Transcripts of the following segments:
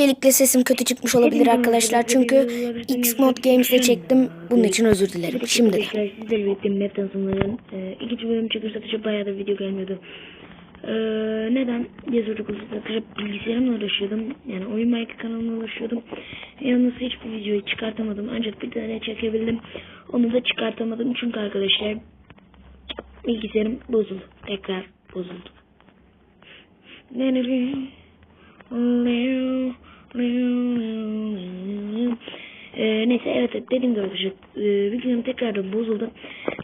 Öncelikle sesim kötü çıkmış olabilir arkadaşlar. Çünkü Xmod Games'de çektim. Bunun için özür dilerim. Şimdi Arkadaşlar sizlerle birlikte map tanıtımların e, ikinci bölüm çekim satışı bayağı da video gelmiyordu. E, neden? diye sorduk satışı bilgisayarımla uğraşıyordum. Yani oyun Mike kanalına uğraşıyordum. Yalnız hiçbir videoyu çıkartamadım. Ancak bir tane çekebildim. Onu da çıkartamadım. Çünkü arkadaşlar bilgisayarım bozuldu. Tekrar bozuldu. Ee, neyse evet dediğim gibi arkadaşlar e, bilgisayarım tekrardan bozuldu.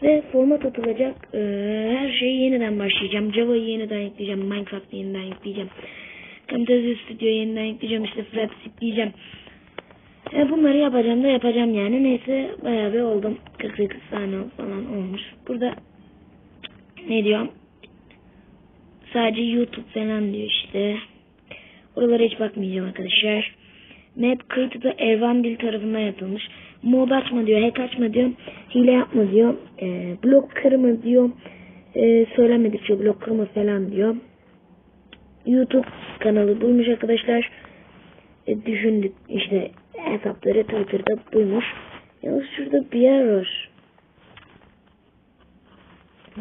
Ve format atılacak e, her şeyi yeniden başlayacağım. Java'yı yeniden yükleyeceğim Minecraft'ı yeniden yükleyeceğim. Camtasia Studio'yu yeniden yükleyeceğim işte Fraps yükleyeceğim e, bunları yapacağım da yapacağım yani. Neyse bayağı bir oldum. 48 tane falan olmuş. Burada ne diyor? Sadece YouTube falan diyor işte. Oralara hiç bakmayacağım arkadaşlar. Map kayıtı da Ervan Dil tarafından yapılmış. Mod açma diyor, hack açma diyor, hile yapma diyor, e, blok kırma diyor, e, söylemedikçe blok kırma falan diyor. YouTube kanalı buymuş arkadaşlar. E, düşündük işte hesapları Twitter'da buymuş. Yalnız şurada bir yer var.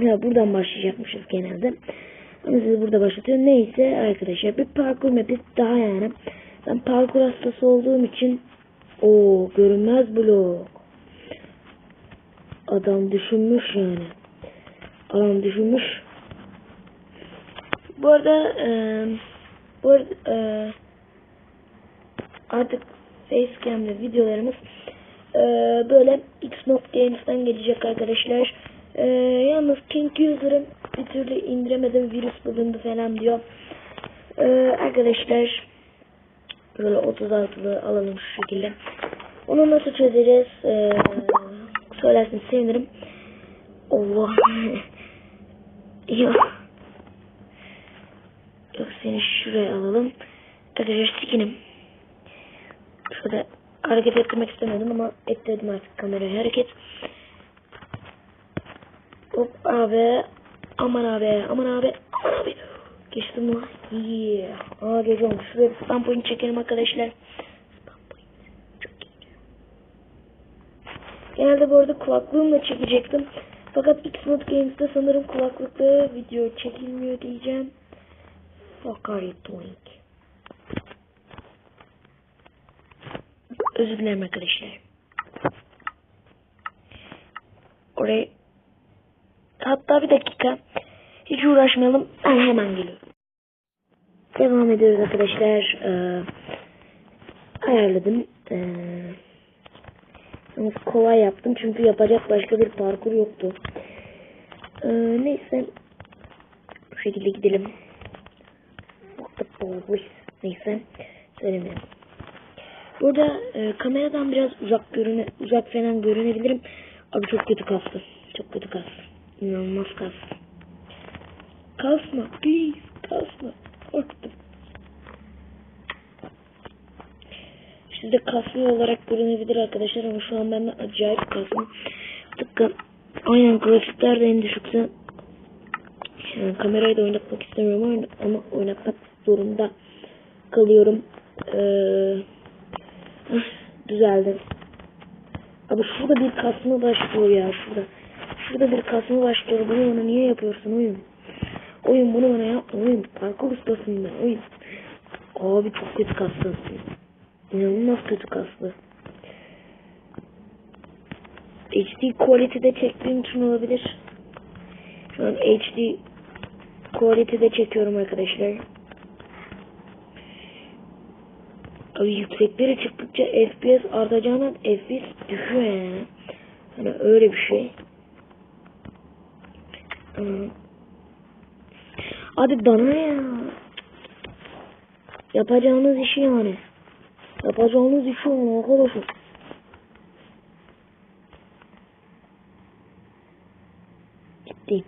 Ya buradan başlayacakmışız genelde. Ama sizi burada başlatıyor. Neyse arkadaşlar bir parkur mapi daha yani. Ben parkur hastası olduğum için o görünmez blok. Adam düşünmüş yani. Adam düşünmüş. Bu arada e, bu arada e, artık Facecam'de videolarımız e, böyle Xbox gelecek arkadaşlar. E, yalnız King User'ın bir türlü indiremedim virüs bulundu falan diyor. E, arkadaşlar böyle 36'lı alalım şu şekilde. Onu nasıl çözeceğiz? E, söylersin sevinirim. Allah. Yok. Yok seni şuraya alalım. Arkadaşlar sikinim. Şöyle hareket ettirmek istemedim ama ettirdim artık kamerayı hareket. Hop abi. Aman abi. Aman abi. Aman abi. Geçtim mi? Yeah. Aa gece olmuş. Şuraya bir spam point çekelim arkadaşlar. Spam point. Çok iyi. Genelde bu arada kulaklığımla çekecektim. Fakat Xmod Games'te sanırım kulaklıkla video çekilmiyor diyeceğim. Fuck are you doing? Özür dilerim arkadaşlar. Oraya hatta bir dakika hiç uğraşmayalım ben hemen geliyorum. Devam ediyoruz arkadaşlar. Ee, ayarladım. Ee, kolay yaptım çünkü yapacak başka bir parkur yoktu. Ee, neyse bu şekilde gidelim. Neyse söylemeyelim. Burada e, kameradan biraz uzak görüne uzak falan görünebilirim. Abi çok kötü kastı. Çok kötü kastı. İnanılmaz kastı. Kasma please kasma. Sizde kasma olarak görünebilir arkadaşlar ama şu an bende acayip kasma. Tıpkı aynen grafikler de en düşükse yani kamerayı da oynatmak istemiyorum ama oynatmak zorunda kalıyorum. Eee Hah, düzeldi. Abi şurada bir kasma başlıyor ya şurada. Şurada bir kasma başlıyor. Bunu bana niye yapıyorsun oyun? Oyun bunu bana yapma oyun. Parkur ustasıyım ben oyun. Abi çok kötü kaslı. İnanılmaz kötü kaslı. HD quality'de çektiğim için olabilir. Şu an HD quality'de çekiyorum arkadaşlar. Abi yükseklere çıktıkça FPS artacağına FPS düşüyor yani. Hani öyle bir şey. Abi bana ya. Yapacağınız işi yani. Yapacağınız işi yani arkadaşlar. Ciddiyim.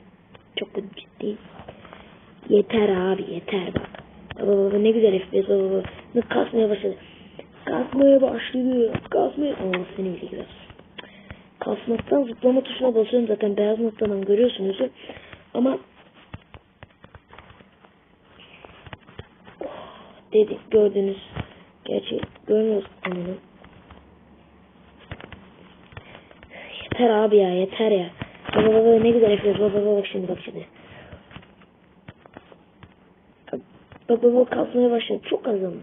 Çok ciddiyim. Yeter abi yeter bak. Baba baba ne güzel FPS baba baba. Ne kasmaya başladı. Kasmaya başladı. Kasmaya... Aa seni bile güzel. Kasmaktan zıplama tuşuna basıyorum zaten beyaz noktadan görüyorsunuz. Ama oh, dedik gördünüz. Gerçi görmüyoruz konunu. Yeter abi ya yeter ya. Baba baba ne güzel yapıyoruz. Baba baba bak şimdi bak şimdi. Bak baba kasmaya başladı. Çok az ama.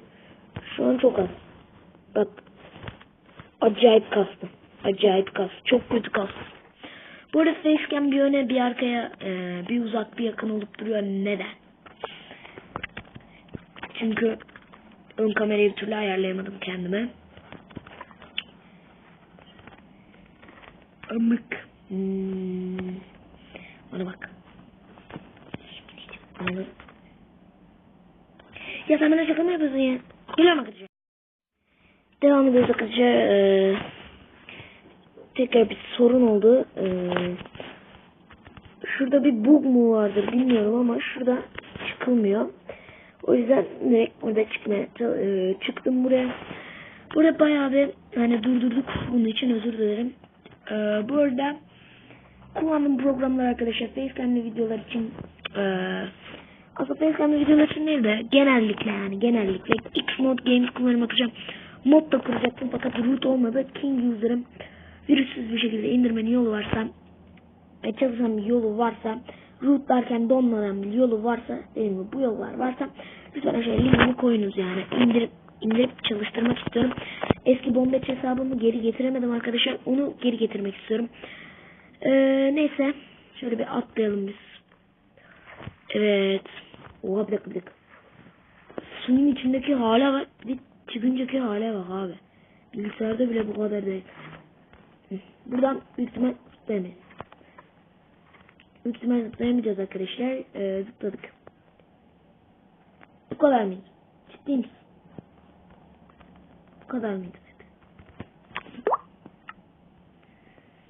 Şu an çok az. Bak. Acayip kastım. Acayip kas. Çok kötü kastım. Bu arada facecam bir öne bir arkaya e, bir uzak bir yakın olup duruyor. Neden? Çünkü ön kamerayı bir türlü ayarlayamadım kendime. Amık. Hmm. Bana bak. Bana. Ya sen bana şaka mı yapıyorsun ya? Geliyorum arkadaşlar. Devam ediyoruz arkadaşlar. Ee, tekrar bir sorun oldu. Ee, şurada bir bug mu vardır bilmiyorum ama şurada çıkılmıyor. O yüzden direkt burada çıkmaya e, çıktım buraya. Burada bayağı bir hani durdurduk bunun için özür dilerim. Ee, bu arada kullandığım programlar arkadaşlar Facecam'li videolar için e, aslında Facecam'li videolar için değil de genellikle yani genellikle Xmod Games kullanıma bakacağım. Mod da kuracaktım fakat root olmadı. King user'ım virüsüz bir şekilde indirmenin yolu varsa ve çalışan yolu varsa root derken donmadan bir yolu varsa dediğim gibi bu yollar varsa lütfen aşağıya linkini koyunuz yani indirip indirip çalıştırmak istiyorum. Eski bombeç hesabımı geri getiremedim arkadaşlar. Onu geri getirmek istiyorum. Ee, neyse. Şöyle bir atlayalım biz. Evet. Oha bir dakika bir dakika. Suyun içindeki hale bak. Bir çıkıncaki hale bak abi. Bilgisayarda bile bu kadar değil. Buradan büyük ihtimal zıplayamayız. Büyük ihtimal zıplayamayacağız arkadaşlar. Ee, zıpladık. Bu kadar mıydı? Ciddi misin? Bu kadar mıydı?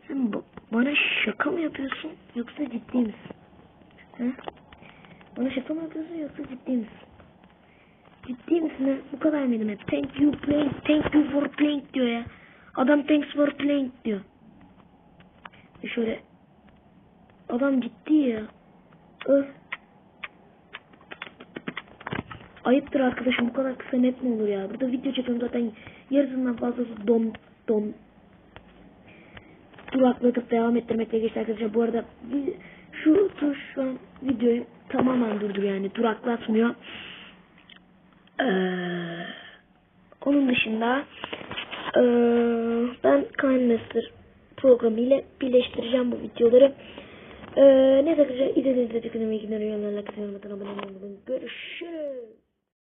Sen ba- bana şaka mı yapıyorsun yoksa ciddi misin? He? Bana şaka mı yapıyorsun yoksa ciddi misin? Ciddi misin ha? Bu kadar mıydı hep? Thank you playing, thank you for playing diyor ya. Adam thanks for playing diyor. E şöyle Adam ciddi ya. Öf. Ayıptır arkadaşım bu kadar kısa net mi olur ya? Burada video çekiyorum zaten yarısından fazlası don don duraklatıp devam ettirmekle geçti arkadaşlar. Bu arada şu tuş şu an videoyu tamamen durduruyor yani duraklatmıyor. Ee, onun dışında ee, ben Kindness'tir programı ile birleştireceğim bu videoları. Ee, neyse arkadaşlar izlediğiniz için teşekkür ederim. İyi günler, iyi günler. Like, abone olmayı unutmayın. Görüşürüz.